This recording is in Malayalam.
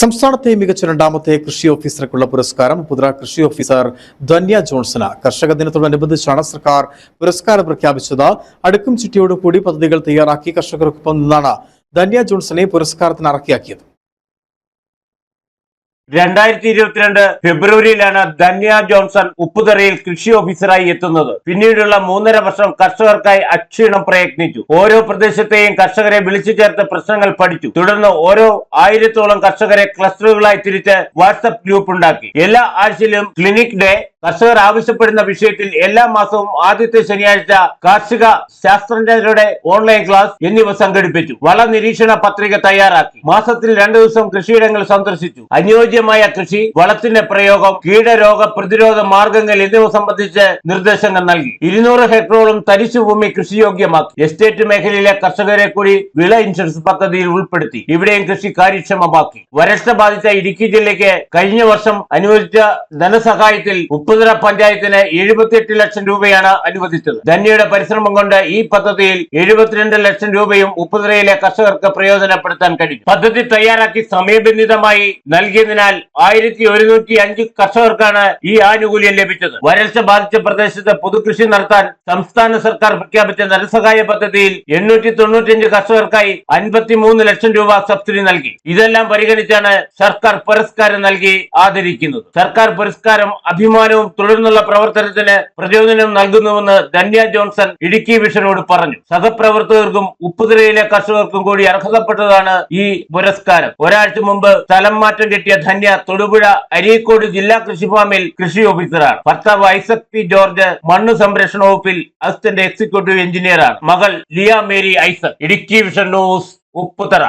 സംസ്ഥാനത്തെ മികച്ച രണ്ടാമത്തെ കൃഷി ഓഫീസർക്കുള്ള പുരസ്കാരം പുതുറ കൃഷി ഓഫീസർ ധന്യ ജോൺസന് കർഷക ദിനത്തോടനുബന്ധിച്ചാണ് സർക്കാർ പുരസ്കാരം പ്രഖ്യാപിച്ചത്. അടുക്കും ചിട്ടിയോടും കൂടി പദ്ധതികൾ തയ്യാറാക്കി കർഷകർക്കൊപ്പം നിന്നാണ് ധന്യ ജോൺസനെ പുരസ്കാരത്തിന് അറക്കിയാക്കിയത് രണ്ടായിരത്തി ഇരുപത്തിരണ്ട് ഫെബ്രുവരിയിലാണ് ധന്യ ജോൺസൺ ഉപ്പുതറയിൽ കൃഷി ഓഫീസറായി എത്തുന്നത്. പിന്നീടുള്ള മൂന്നര വർഷം കർഷകർക്കായി അക്ഷീണം പ്രയത്നിച്ചു. ഓരോ പ്രദേശത്തെയും കർഷകരെ വിളിച്ചു ചേർത്ത് പ്രശ്നങ്ങൾ പഠിച്ചു. തുടർന്ന് ഓരോ ആയിരത്തോളം കർഷകരെ ക്ലസ്റ്ററുകളായി തിരിച്ച് വാട്സപ്പ് ഗ്രൂപ്പ് ഉണ്ടാക്കി. എല്ലാ ആഴ്ചയിലും ക്ലിനിക് ഡേ കർഷകർ ആവശ്യപ്പെടുന്ന വിഷയത്തിൽ എല്ലാ മാസവും ആദ്യത്തെ ശനിയാഴ്ച കാർഷിക ശാസ്ത്രജ്ഞരുടെ ഓൺലൈൻ ക്ലാസ് എന്നിവ സംഘടിപ്പിച്ചു. വള നിരീക്ഷണ പത്രിക തയ്യാറാക്കി. മാസത്തിൽ രണ്ടു ദിവസം കൃഷിയിടങ്ങൾ സന്ദർശിച്ചു. അനുയോജ്യമായ കൃഷി വളത്തിന്റെ പ്രയോഗം കീടരോഗ പ്രതിരോധ മാർഗങ്ങൾ എന്നിവ സംബന്ധിച്ച് നിർദ്ദേശങ്ങൾ നൽകി. ഇരുന്നൂറ് ഹെക്ടറോളം തരിശുഭൂമി കൃഷിയോഗ്യമാക്കി എസ്റ്റേറ്റ് മേഖലയിലെ കർഷകരെ കൂടി വിള ഇൻഷുറൻസ് പദ്ധതിയിൽ ഉൾപ്പെടുത്തി. ഇവിടെയും കൃഷി കാര്യക്ഷമമാക്കി. വരൾച്ച ബാധിച്ച ഇടുക്കി ജില്ലയ്ക്ക് കഴിഞ്ഞ വർഷം അനുവദിച്ച ധനസഹായത്തിൽ ഉപ്പുതറ പഞ്ചായത്തിന് എഴുപത്തിയെട്ട് ലക്ഷം രൂപയാണ് അനുവദിച്ചത്. ധന്യയുടെ പരിശ്രമം കൊണ്ട് ഈ പദ്ധതിയിൽ എഴുപത്തിരണ്ട് ലക്ഷം രൂപയും മുപ്പതരയിലെ കർഷകർക്ക് പ്രയോജനപ്പെടുത്താൻ കഴിഞ്ഞു പദ്ധതി തയ്യാറാക്കി സമയബന്ധിതമായി നൽകിയതിനാൽ ആയിരത്തി ഒരുന്നൂറ്റി അഞ്ച് കർഷകർക്കാണ് ഈ ആനുകൂല്യം ലഭിച്ചത്. വരൾച്ച ബാധിച്ച പ്രദേശത്ത് പുതുകൃഷി നടത്താൻ സംസ്ഥാന സർക്കാർ പ്രഖ്യാപിച്ച ധനസഹായ പദ്ധതിയിൽ എണ്ണൂറ്റി തൊണ്ണൂറ്റിയഞ്ച് കർഷകർക്കായി അൻപത്തിമൂന്ന് ലക്ഷം രൂപ സബ്സിഡി നൽകി. ഇതെല്ലാം പരിഗണിച്ചാണ് സർക്കാർ പുരസ്കാരം നൽകി ആദരിക്കുന്നത്. സർക്കാർ പുരസ്കാരം അഭിമാനവും തുടർന്നുള്ള പ്രവർത്തനത്തിന് പ്രചോദനം നൽകുന്നുവെന്ന് ധന്യ ജോൺസൺ ഇടുക്കി വിഷനോട് പറഞ്ഞു. സഹപ്രവർത്തകർക്കും ഉപ്പുതിരയിലെ കർഷകർക്കും കൂടി അർഹതപ്പെട്ടതാണ് ഈ പുരസ്കാരം. ഒരാഴ്ച മുമ്പ് സ്ഥലം മാറ്റം കിട്ടിയ ധന്യ തൊടുപുഴ അരീക്കോട് ജില്ലാ കൃഷിഫാമിൽ കൃഷി ഓഫീസറാണ്. ഭർത്താവ് ഐസക് പി ജോർജ് മണ്ണ് സംരക്ഷണ വകുപ്പിൽ അസിസ്റ്റന്റ് എക്സിക്യൂട്ടീവ് എഞ്ചിനീയറാണ്. മകൾ Liya Mary Isaac. Idukki vision news Upputhara.